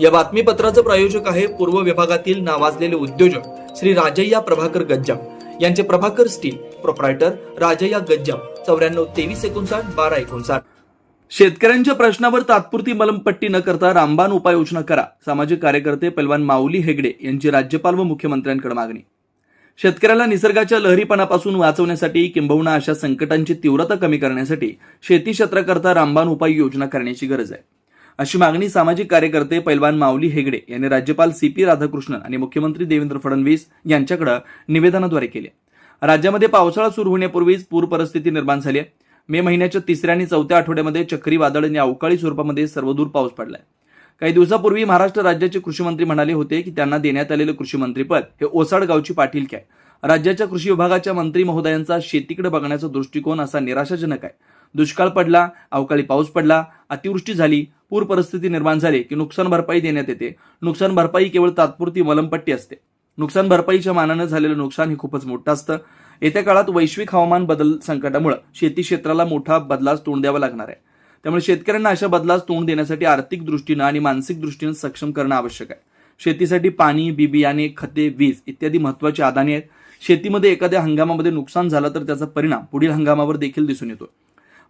या बातमीपत्राचं प्रायोजक आहे पूर्व विभागातील नावाजलेले उद्योजक श्री राजय्या प्रभाकर गज्जाम. यांचे प्रभाकर स्टील प्रोप्रायटर राजय्या गज्जाम. चौऱ्याण्णव तेवीस एकोणसाठ बारा एकोणसाठ. शेतकऱ्यांच्या प्रश्नावर तात्पुरती मलमपट्टी न करता रामबाण उपाययोजना करा सामाजिक कार्यकर्ते पैलवान माऊली हेगडे यांची राज्यपाल व मुख्यमंत्र्यांकडे मागणी. शेतकऱ्याला निसर्गाच्या लहरीपणापासून वाचवण्यासाठी किंबहुना अशा संकटांची तीव्रता कमी करण्यासाठी शेती क्षेत्राकरता रामबाण उपाययोजना करण्याची गरज आहे. अशी मागणी सामाजिक कार्यकर्ते पैलवान माऊली हेगडे यांनी राज्यपाल सी पी राधाकृष्णन आणि मुख्यमंत्री देवेंद्र फडणवीस यांच्याकडे निवेदनाद्वारे केली. राज्यामध्ये पावसाळा सुरू होण्यापूर्वीच पूर परिस्थिती निर्माण झाली आहे. मे महिन्याच्या तिसऱ्या आणि चौथ्या आठवड्यामध्ये चक्रीवादळ आणि अवकाळी स्वरूपामध्ये सर्वदूर पाऊस पडलाय. काही दिवसापूर्वी महाराष्ट्र राज्याचे कृषी मंत्री म्हणाले होते की त्यांना देण्यात आलेलं कृषी मंत्रीपद हे ओसाड गावची पाटीलकी आहे राज्याच्या कृषी विभागाच्या मंत्री महोदयांचा शेतीकडे बघण्याचा दृष्टिकोन असा निराशाजनक आहे. दुष्काळ पडला अवकाळी पाऊस पडला अतिवृष्टी झाली पूर परिस्थिती निर्माण झाली की नुकसान भरपाई देण्यात येते. नुकसान भरपाई केवळ तात्पुरती मलमपट्टी असते. नुकसान भरपाईच्या मानानं झालेलं नुकसान हे खूपच मोठं असतं. येत्या काळात वैश्विक हवामान बदल संकटामुळे शेती क्षेत्राला मोठा बदलास तोंड द्यावं लागणार आहे. त्यामुळे शेतकऱ्यांना अशा बदलास तोंड देण्यासाठी आर्थिक दृष्टीनं आणि मानसिक दृष्टीनं सक्षम करणं आवश्यक आहे. शेतीसाठी पाणी बी बियाणे खते वीज इत्यादी महत्वाची आदाने आहेत. शेतीमध्ये एखाद्या हंगामामध्ये नुकसान झालं तर त्याचा परिणाम पुढील हंगामावर देखील दिसून येतो.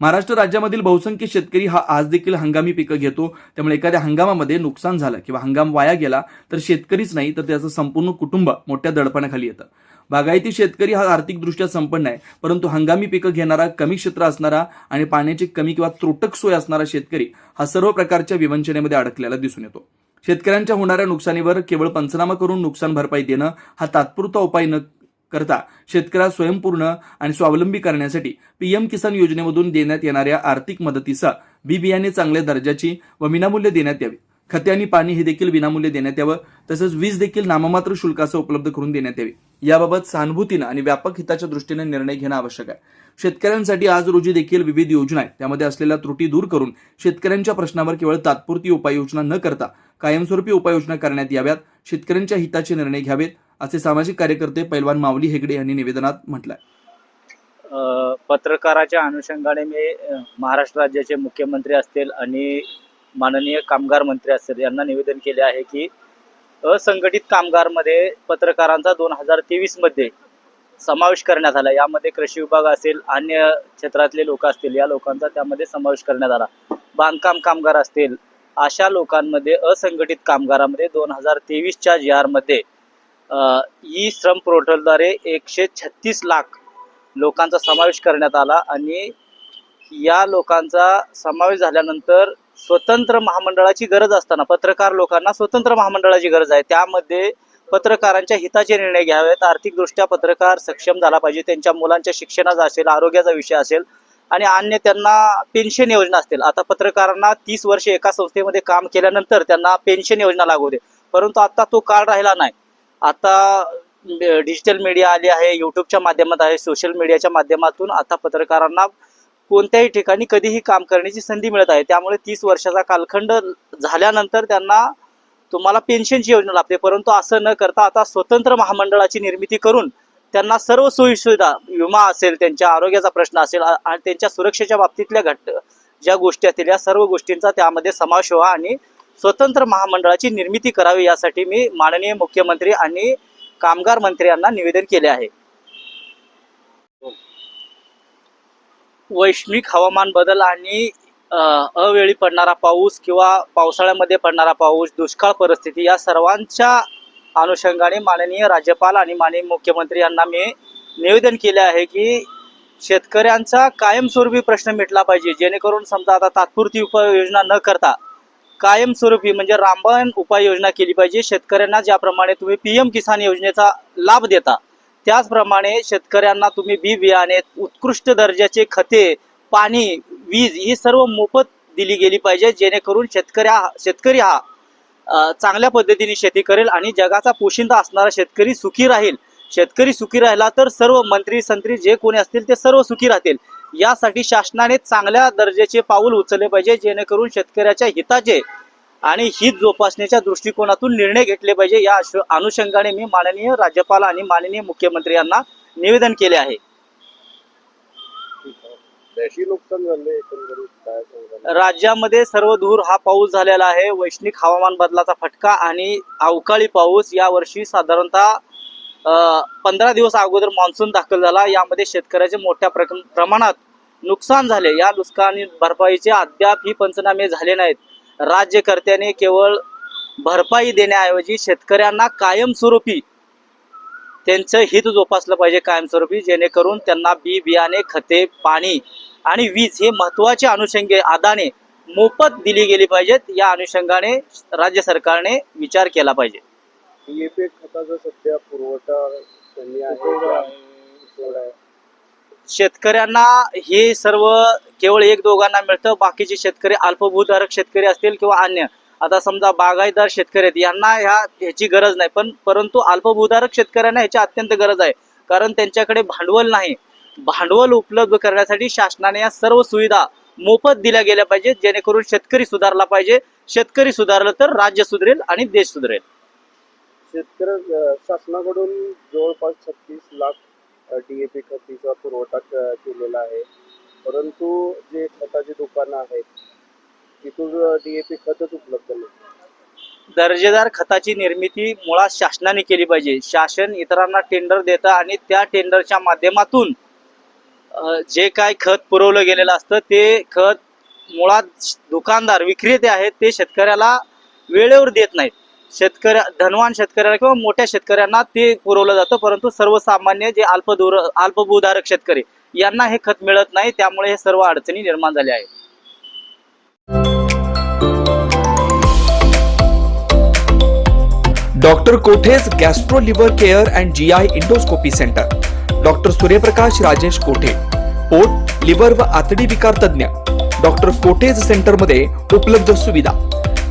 महाराष्ट्र राज्यामधील बहुसंख्य शेतकरी हा आज देखील हंगामी पिकं घेतो. त्यामुळे एखाद्या हंगामामध्ये नुकसान झालं किंवा हंगाम वाया गेला तर शेतकरीच नाही तर त्याचं संपूर्ण कुटुंब मोठ्या दडपणाखाली येतं. बागायती शेतकरी हा आर्थिकदृष्ट्या संपन्न आहे परंतु हंगामी पिकं घेणारा कमी क्षेत्र असणारा आणि पाण्याची कमी किंवा त्रोटक सोय असणारा शेतकरी हा सर्व प्रकारच्या विवंचनेमध्ये अडकलेला दिसून येतो. शेतकऱ्यांच्या होणाऱ्या नुकसानीवर केवळ पंचनामा करून नुकसान भरपाई देणं हा तात्पुरता उपाय न करता. शेतकऱ्याला स्वयंपूर्ण आणि स्वावलंबी करण्यासाठी पीएम किसान योजनेमधून देण्यात येणाऱ्या आर्थिक मदतीचा बी बियाणे चांगल्या दर्जाची व विनामूल्य देण्यात यावी. खते आणि पाणी हे देखील विनामूल्य देण्यात यावं. तसंच वीज देखील नाममात्र शुल्कासह उपलब्ध करून देण्यात यावी. याबाबत सहानुभूतीनं आणि व्यापक हिताच्या दृष्टीने निर्णय घेणं आवश्यक आहे. शेतकऱ्यांसाठी आज रोजी देखील विविध योजना आहेत. त्यामध्ये असलेल्या त्रुटी दूर करून शेतकऱ्यांच्या प्रश्नावर केवळ तात्पुरती उपाययोजना न करता कायमस्वरूपी उपाययोजना करण्यात याव्यात. शेतकऱ्यांच्या हिताचे निर्णय घ्यावेत. असे सामाजिक कार्यकर्ते पैलवान माऊली हेगडे यांनी निवेदनात म्हटलंय. पत्रकाराच्या अनुषंगाने मी महाराष्ट्र राज्याचे मुख्यमंत्री असतील आणि माननीय कामगार मंत्री असतील यांना निवेदन केले आहे की असंघटित कामगारमध्ये पत्रकारांचा दोन हजार तेवीसमध्ये समावेश करण्यात आला. यामध्ये कृषी विभाग असेल अन्य क्षेत्रातले लोक असतील या लोकांचा त्यामध्ये समावेश करण्यात आला. बांधकाम कामगार असतील अशा लोकांमध्ये असंघटित कामगारामध्ये दोन हजार तेवीसच्या जी आरमध्ये ई श्रम पोर्टलद्वारे एकशे छत्तीस लाख लोकांचा समावेश करण्यात आला आणि या लोकांचा समावेश झाल्यानंतर स्वतंत्र महामंडळाची गरज असताना पत्रकार लोकांना स्वतंत्र महामंडळाची गरज आहे. त्यामध्ये पत्रकारांच्या हिताचे निर्णय घ्यावेत. आर्थिकदृष्ट्या पत्रकार सक्षम झाला पाहिजे. त्यांच्या मुलांच्या शिक्षणाचा असेल आरोग्याचा विषय असेल आणि अन्य त्यांना पेन्शन योजना असतील. आता पत्रकारांना तीस वर्षे एका संस्थेमध्ये काम केल्यानंतर त्यांना पेन्शन योजना लागू दे. परंतु आता तो काळ राहिला नाही. आता डिजिटल मीडिया आली आहे यूट्यूबच्या माध्यमात आहे सोशल मीडियाच्या माध्यमातून आता पत्रकारांना कोणत्याही ठिकाणी कधीही काम करण्याची संधी मिळत आहे. त्यामुळे तीस वर्षाचा कालखंड झाल्यानंतर त्यांना तुम्हाला पेन्शनची योजना लाभते. परंतु असं न करता आता स्वतंत्र महामंडळाची निर्मिती करून त्यांना सर्व सोयीसुविधा विमा असेल त्यांच्या आरोग्याचा प्रश्न असेल आणि त्यांच्या सुरक्षेच्या बाबतीतल्या घट ज्या गोष्टी असतील या सर्व गोष्टींचा त्यामध्ये समावेश व्हा आणि स्वतंत्र महामंडळाची निर्मिती करावी यासाठी मी माननीय मुख्यमंत्री आणि कामगार मंत्र्यांना निवेदन केले आहे. वैश्विक हवामान बदल आणि अवेळी पडणारा पाऊस किंवा पावसाळ्यामध्ये पडणारा पाऊस दुष्काळ परिस्थिती या सर्वांच्या अनुषंगाने माननीय राज्यपाल आणि माननीय मुख्यमंत्री यांना मी निवेदन केले आहे की शेतकऱ्यांचा कायमस्वरूपी प्रश्न मिटला पाहिजे जेणेकरून समजा आता तात्पुरती उपाययोजना न करता कायमस्वरूपी म्हणजे रामबाण उपाययोजना केली पाहिजे. शेतकऱ्यांना ज्याप्रमाणे तुम्ही पी एम किसान योजनेचा लाभ देता त्याचप्रमाणे शेतकऱ्यांना तुम्ही बी बियाणे उत्कृष्ट दर्जाचे खते पाणी वीज ही सर्व मोफत दिली गेली पाहिजे. जेणेकरून शेतकऱ्या शेतकरी हा चांगल्या पद्धतीने शेती करेल आणि जगाचा पोशिंदा असणारा शेतकरी सुखी राहील. शेतकरी सुखी राहिला तर सर्व मंत्री संत्री जे कोणी असतील ते सर्व सुखी राहतील. यासाठी शासनाने चांगल्या दर्जाचे पाऊल उचलले पाहिजे जेणेकरून शेतकऱ्याच्या हिताचे आणि हित जोपासण्याच्या दृष्टिकोनातून निर्णय घेतले पाहिजे. या अनुषंगाने मी माननीय राज्यपाल आणि माननीय मुख्यमंत्री यांना निवेदन केले आहे? राज्यामध्ये सर्वदूर हा पाऊस झालेला आहे. वैश्विक हवामान बदलाचा फटका आणि अवकाळी पाऊस यावर्षी साधारणतः पंधरा दिवस अगोदर मान्सून दाखल झाला. यामध्ये शेतकऱ्याचे मोठ्या प्रमाणात नुकसान झाले. या नुकसानी भरपाईचे अद्याप ही पंचनामे झाले नाहीत. राज्यकर्त्याने केवळ भरपाई देण्याऐवजी शेतकऱ्यांना कायमस्वरूपी त्यांचं हित जोपासलं पाहिजे कायमस्वरूपी जेणेकरून त्यांना बी बियाणे खते पाणी आणि वीज हे महत्त्वाचे अनुषंगे आदाने मोफत दिली गेली पाहिजेत. या अनुषंगाने राज्य सरकारने विचार केला पाहिजे. खताचा सध्या पुरवठा कमी आहे का? थोडा आहे. शेतकऱ्यांना हे सर्व केवळ एक दोघांना मिळतं बाकीचे शेतकरी अल्पभूधारक शेतकरी असतील किंवा अन्य. आता समजा बागायतदार शेतकरी आहेत यांना ह्या ह्याची गरज नाही. पण परंतु अल्पभूधारक शेतकऱ्यांना ह्याची अत्यंत गरज आहे. कारण त्यांच्याकडे भांडवल नाही. भांडवल उपलब्ध करण्यासाठी शासनाने या सर्व सुविधा मोफत दिल्या गेल्या पाहिजेत जेणेकरून शेतकरी सुधारला पाहिजे. शेतकरी सुधारलं तर राज्य सुधरेल आणि देश सुधरेल. शेतकरी शासनाकडून जवळपास छत्तीस लाख डी पी खतीचा पुरवठा केलेला आहे. परंतु जे खताची दुकानं आहेत तिथून डीएपी खतच उपलब्ध नाही. दर्जेदार खताची निर्मिती मुळात शासनाने केली पाहिजे. शासन इतरांना टेंडर देतं आणि त्या टेंडरच्या माध्यमातून जे काय खत पुरवलं गेलेलं असतं ते खत मुळात दुकानदार विक्रेते आहेत ते शेतकऱ्याला वेळेवर देत नाहीत. शेतकऱ्या धनवान शेतकऱ्याला किंवा मोठ्या शेतकऱ्यांना ते पुरवलं जातं. परंतु सर्वसामान्य जे अल्पदूर अल्पभूधारक शेतकरी यांना हे खत मिळत नाही. त्यामुळे हे सर्व अडचणी निर्माण झाल्या आहेत. Doctor कोठेज gastro liver care and G I endoscopy centre. Doctor Suryaprakash Rajesh Kothe. पोट लिव्हर व आतडी विकार तज्ज्ञ. डॉक्टर कोठेज सेंटरमध्ये उपलब्ध सुविधा.